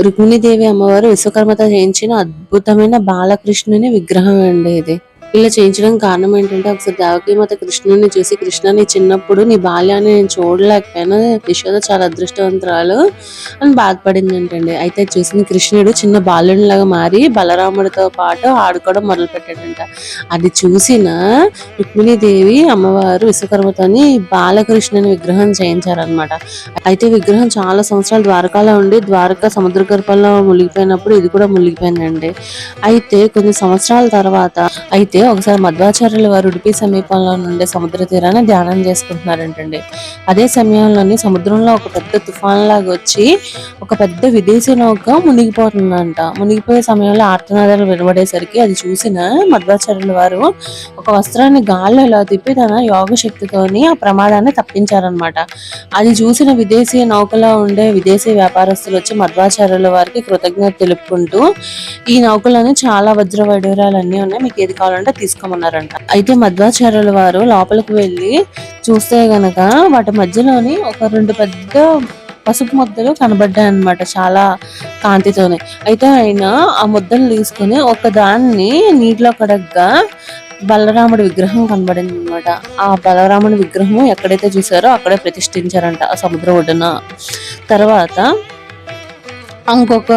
రుక్మిణీదేవి అమ్మవారు విశ్వకర్మతో చేయించిన అద్భుతమైన బాలకృష్ణుని విగ్రహం అండి ఇది. ఇలా చేయించడం కారణం ఏంటంటే ఒకసారి దేవకీమాత కృష్ణుని చూసి కృష్ణని చిన్నప్పుడు నీ బాల్యాన్ని నేను చూడలేకపోయినా. యశోద చాలా అదృష్టవంతురాలు అని బాధపడింది ఏంటండి అయితే చూసిన కృష్ణుడు చిన్న బాలునిలాగా మారి బలరాముడితో పాటు ఆడుకోవడం మొదలు పెట్టాడంట అది చూసిన రుక్మిణీదేవి అమ్మవారు విశ్వకర్మతోని బాలకృష్ణుని విగ్రహం చేయించారనమాట అయితే విగ్రహం చాలా సంవత్సరాలు ద్వారకాలో ఉండి ద్వారకా సముద్ర గర్భంలో మునిగిపోయినప్పుడు ఇది కూడా మునిగిపోయిందండి. అయితే కొన్ని సంవత్సరాల తర్వాత అయితే ఒకసారి మధ్వాచార్యుల వారు ఉడిపి సమీపంలో నుండే సముద్ర తీరాన్ని ధ్యానం చేసుకుంటున్నారంటండి. అదే సమయంలోని సముద్రంలో ఒక పెద్ద తుఫాన్ లాగా వచ్చి ఒక పెద్ద విదేశీ నౌక మునిగిపోతుందంట. మునిగిపోయే సమయంలో ఆర్తనాదాలు వినబడేసరికి అది చూసిన మధ్వాచార్యుల వారు ఒక వస్త్రాన్ని గాల్లో ఇలా తిప్పి తన యోగ శక్తితోని ఆ ప్రమాదాన్ని తప్పించారనమాట అది చూసిన విదేశీ నౌకలో ఉండే విదేశీ వ్యాపారస్తులు వచ్చి మధ్వాచార్యుల వారికి కృతజ్ఞత తెలుపుకుంటూ ఈ నౌకలోనే చాలా వజ్ర వైడూరాలు అన్ని ఉన్నాయి. మీకు ఏది కావాలంటే తీసుకోమన్నారంట. అయితే మధ్వాచార్యుల వారు లోపలికి వెళ్ళి చూస్తే గనక వాటి మధ్యలోని ఒక రెండు పెద్ద పసుపు ముద్దలు కనబడ్డాయి అనమాట చాలా కాంతితోనే. అయితే ఆయన ఆ ముద్దలు తీసుకుని ఒక దాన్ని నీటిలో కడగ్గా బలరాముడి విగ్రహం కనబడింది అనమాట ఆ బలరాముడి విగ్రహం ఎక్కడైతే చూసారో అక్కడే ప్రతిష్ఠించారంట ఆ సముద్రం ఒడ్డున. తర్వాత ఇంకొక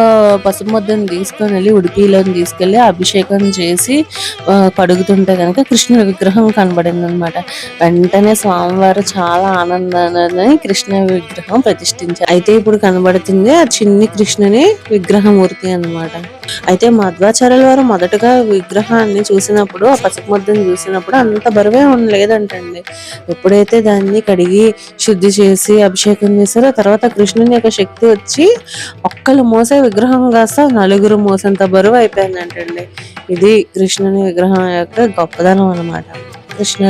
పసుపు తీసుకొని వెళ్ళి ఉడిపిలోని తీసుకెళ్ళి అభిషేకం చేసి కడుగుతుంటే కనుక కృష్ణుడి విగ్రహం కనబడింది అనమాట వెంటనే స్వామివారు చాలా ఆనందాన్ని కృష్ణ విగ్రహం ప్రతిష్ఠించారు. అయితే ఇప్పుడు కనబడుతుంది ఆ చిన్ని కృష్ణుని విగ్రహమూర్తి అనమాట అయితే మధ్వాచార్యుల వారు మొదటగా విగ్రహాన్ని చూసినప్పుడు ఆ పసుపుమద్దని చూసినప్పుడు అంత బరువే ఉండలేదంటండి ఎప్పుడైతే దాన్ని కడిగి శుద్ధి చేసి అభిషేకం చేశారో తర్వాత కృష్ణుని యొక్క శక్తి వచ్చి ఒక్కలు మోసే విగ్రహం కాస్త నలుగురు మోసేంత బరువు అయిపోయిందంటండి. ఇది కృష్ణుని విగ్రహం యొక్క గొప్పదనం అన్నమాట. కృష్ణ